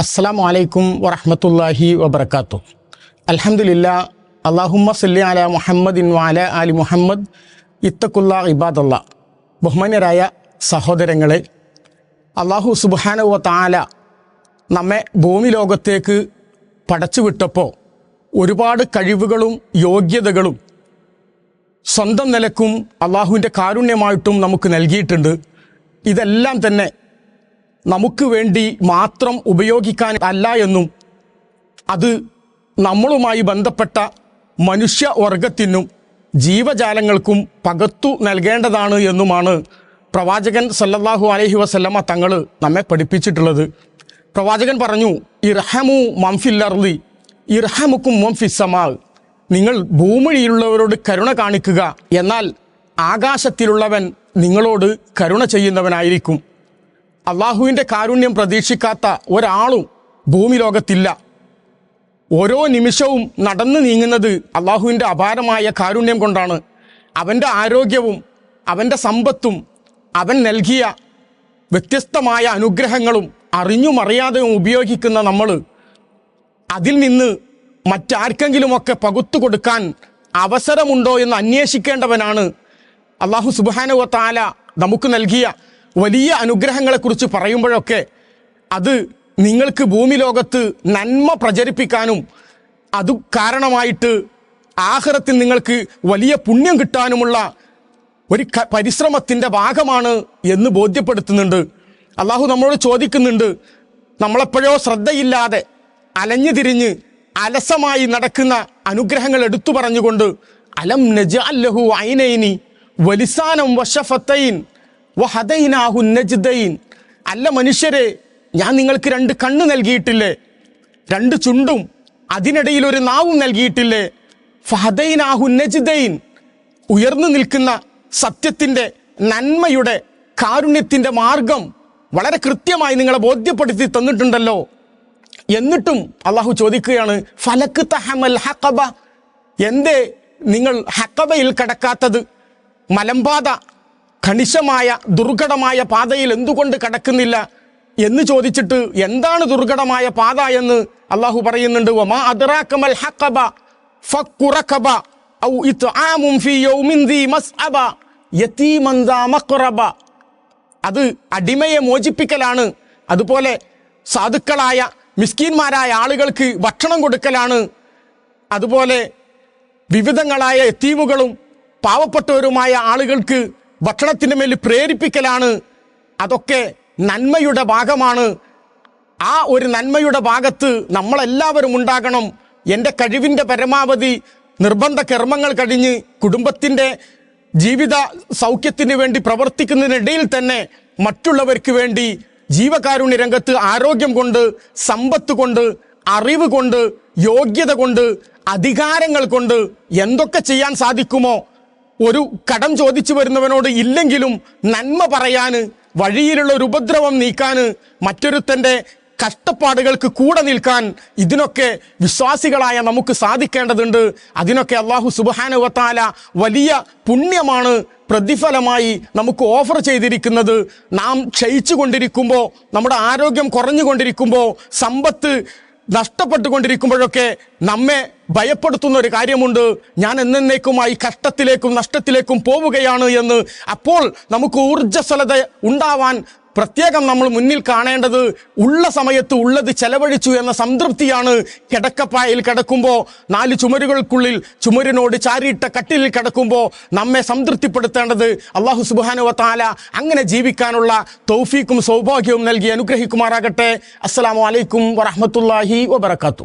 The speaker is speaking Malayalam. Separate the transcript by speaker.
Speaker 1: അസ്സലാമു അലൈക്കും വറഹമത്തല്ലാഹി വബർക്കാത്തു അലഹമില്ല അള്ളാഹുമ്മ സല്ലി അല മുഹമ്മദിൻ വാല അലി മുഹമ്മദ് ഇത്തക്കുല്ല ഇബാദല്ല. ബഹുമാന്യരായ സഹോദരങ്ങളെ അള്ളാഹു സുബാനുവ താല നമ്മെ ഭൂമി ലോകത്തേക്ക് പടച്ചുവിട്ടപ്പോൾ ഒരുപാട് കഴിവുകളും യോഗ്യതകളും സ്വന്തം നിലക്കും അള്ളാഹുവിന്റെ കാരുണ്യമായിട്ടും നമുക്ക് നൽകിയിട്ടുണ്ട്. ഇതെല്ലാം തന്നെ നമുക്ക് വേണ്ടി മാത്രം ഉപയോഗിക്കാൻ അല്ല എന്നും അത് നമ്മളുമായി ബന്ധപ്പെട്ട മനുഷ്യ വർഗത്തിനും ജീവജാലങ്ങൾക്കും പകത്തു നൽകേണ്ടതാണ് എന്നുമാണ് പ്രവാചകൻ സല്ലല്ലാഹു അലൈഹി വസല്ലമ തങ്ങൾ നമ്മെ പഠിപ്പിച്ചിട്ടുള്ളത്. പ്രവാചകൻ പറഞ്ഞു ഇർഹമു മംഫില്ലർലി ഇർഹമുക്കും മംഫിസമാ നിങ്ങൾ ഭൂമിയിലുള്ളവരോട് കരുണ കാണിക്കുക എന്നാൽ ആകാശത്തിലുള്ളവൻ നിങ്ങളോട് കരുണ ചെയ്യുന്നവനായിരിക്കും. അള്ളാഹുവിന്റെ കാരുണ്യം പ്രതീക്ഷിക്കാത്ത ഒരാളും ഭൂമി ലോകത്തില്ല ഓരോ നിമിഷവും നടന്നു നീങ്ങുന്നത് അള്ളാഹുവിന്റെ അപാരമായ കാരുണ്യം കൊണ്ടാണ്. അവന്റെ ആരോഗ്യവും അവന്റെ സമ്പത്തും അവൻ നൽകിയ വ്യത്യസ്തമായ അനുഗ്രഹങ്ങളും അറിഞ്ഞും അറിയാതെയും ഉപയോഗിക്കുന്ന നമ്മൾ അതിൽ നിന്ന് മറ്റാർക്കെങ്കിലുമൊക്കെ പകുത്തു കൊടുക്കാൻ അവസരമുണ്ടോ എന്ന് അന്വേഷിക്കേണ്ടവനാണ് അള്ളാഹു സുബാനുവ താല നമുക്ക് നൽകിയ വലിയ അനുഗ്രഹങ്ങളെക്കുറിച്ച് പറയുമ്പോഴൊക്കെ അത് നിങ്ങൾക്ക് ഭൂമി ലോകത്ത് നന്മ പ്രചരിപ്പിക്കാനും അത് കാരണമായിട്ട് ആഹ്റത്തിൽ നിങ്ങൾക്ക് വലിയ പുണ്യം കിട്ടാനുമുള്ള ഒരു പരിശ്രമത്തിന്റെ ഭാഗമാണ് എന്ന് ബോധ്യപ്പെടുത്തുന്നുണ്ട്. അള്ളാഹു നമ്മളോട് ചോദിക്കുന്നുണ്ട് നമ്മളെപ്പോഴോ ശ്രദ്ധയില്ലാതെ അലഞ്ഞു തിരിഞ്ഞ് അലസമായി നടക്കുന്ന അനുഗ്രഹങ്ങൾ എടുത്തു പറഞ്ഞുകൊണ്ട് അലം നജ ഐനൈനി വലിസാനം വശഫത്തൈൻ വഹദൈനാഹു നജ്ദൈൻ. അല്ല മനുഷ്യരെ ഞാൻ നിങ്ങൾക്ക് രണ്ട് കണ്ണ് നൽകിയിട്ടില്ലേ? രണ്ട് ചുണ്ടും അതിനിടയിൽ ഒരു നാവും നൽകിയിട്ടില്ലേ? ഫഹദൈനാഹു നജ്ദൈൻ. ഉയർന്നു നിൽക്കുന്ന സത്യത്തിന്റെ നന്മയുടെ കാരുണ്യത്തിന്റെ മാർഗം വളരെ കൃത്യമായി നിങ്ങളെ ബോധ്യപ്പെടുത്തി തന്നിട്ടുണ്ടല്ലോ. എന്നിട്ടും അള്ളാഹു ചോദിക്കുകയാണ് ഫലക്ക് തഹമൽ ഹക്കബ എന്തേ നിങ്ങൾ ഹക്കബയിൽ കടക്കാത്തത്? മലമ്പാത ഖണിശമായ ദുർഘടമായ പാതയിൽ എന്തുകൊണ്ട് കടക്കുന്നില്ല? എന്ന് ചോദിച്ചിട്ട് എന്താണ് ദുർഘടമായ പാത എന്ന് അള്ളാഹു പറയുന്നുണ്ട് ഔ ഇത്ആമും മസ്അബ യതീമൻ അത് അടിമയെ മോചിപ്പിക്കലാണ്. അതുപോലെ സാധുക്കളായ മിസ്കീന്മാരായ ആളുകൾക്ക് ഭക്ഷണം കൊടുക്കലാണ്. അതുപോലെ വിവിധങ്ങളായ എത്തീമുകളും പാവപ്പെട്ടവരുമായ ആളുകൾക്ക് ഭക്ഷണത്തിന്റെ മേൽ പ്രേരിപ്പിക്കലാണ്. അതൊക്കെ നന്മയുടെ ഭാഗമാണ്. ആ ഒരു നന്മയുടെ ഭാഗത്ത് നമ്മളെല്ലാവരും ഉണ്ടാകണം. എന്റെ കഴിവിന്റെ പരമാവധി നിർബന്ധ കർമ്മങ്ങൾ കഴിഞ്ഞ് കുടുംബത്തിന്റെ ജീവിത സൗഖ്യത്തിന് വേണ്ടി പ്രവർത്തിക്കുന്നതിനിടയിൽ തന്നെ മറ്റുള്ളവർക്ക് വേണ്ടി ജീവകാരുണ്യ രംഗത്ത് ആരോഗ്യം കൊണ്ട് സമ്പത്ത് കൊണ്ട് അറിവ് കൊണ്ട് യോഗ്യത കൊണ്ട് അധികാരങ്ങൾ കൊണ്ട് എന്തൊക്കെ ചെയ്യാൻ സാധിക്കുമോ ഒരു കടം ചോദിച്ചു വരുന്നവനോട് ഇല്ലെങ്കിലും നന്മ പറയാൻ വഴിയിലുള്ള ഒരു ഉപദ്രവം നീക്കാൻ മറ്റൊരുത്തന്റെ കഷ്ടപ്പാടുകൾക്ക് കൂടെ നിൽക്കാൻ ഇതിനൊക്കെ വിശ്വാസികളായ നമുക്ക് സാധിക്കേണ്ടതുണ്ട്. അതിനൊക്കെ അള്ളാഹു സുബാനുവത്താല വലിയ പുണ്യമാണ് പ്രതിഫലമായി നമുക്ക് ഓഫർ ചെയ്തിരിക്കുന്നത്. നാം ക്ഷയിച്ചു കൊണ്ടിരിക്കുമ്പോൾ നമ്മുടെ ആരോഗ്യം കുറഞ്ഞുകൊണ്ടിരിക്കുമ്പോൾ സമ്പത്ത് നഷ്ടപ്പെട്ടുകൊണ്ടിരിക്കുമ്പോഴൊക്കെ നമ്മെ ഭയപ്പെടുത്തുന്ന ഒരു കാര്യമുണ്ട്. ഞാൻ എന്നേക്കുമായി കഷ്ടത്തിലേക്കും നഷ്ടത്തിലേക്കും പോവുകയാണ് എന്ന്. അപ്പോൾ നമുക്ക് ഊർജസ്വലത ഉണ്ടാവാൻ പ്രത്യേകം നമ്മൾ മുന്നിൽ കാണേണ്ടത് ഉള്ള സമയത്ത് ഉള്ളത് ചെലവഴിച്ചു എന്ന സംതൃപ്തിയാണ് കിടക്കപ്പായയിൽ കിടക്കുമ്പോൾ നാല് ചുമരുകൾക്കുള്ളിൽ ചുമരിനോട് ചാരിയിട്ട കട്ടിലിൽ കിടക്കുമ്പോൾ നമ്മെ സംതൃപ്തിപ്പെടുത്തേണ്ടത് അള്ളാഹു സുബാനു താല അങ്ങനെ ജീവിക്കാനുള്ള തൗഫീക്കും സൗഭാഗ്യവും നൽകി അനുഗ്രഹിക്കുമാറാകട്ടെ. അസ്സാം വലൈക്കും വറഹമത്തല്ലാഹി വബർക്കാത്തു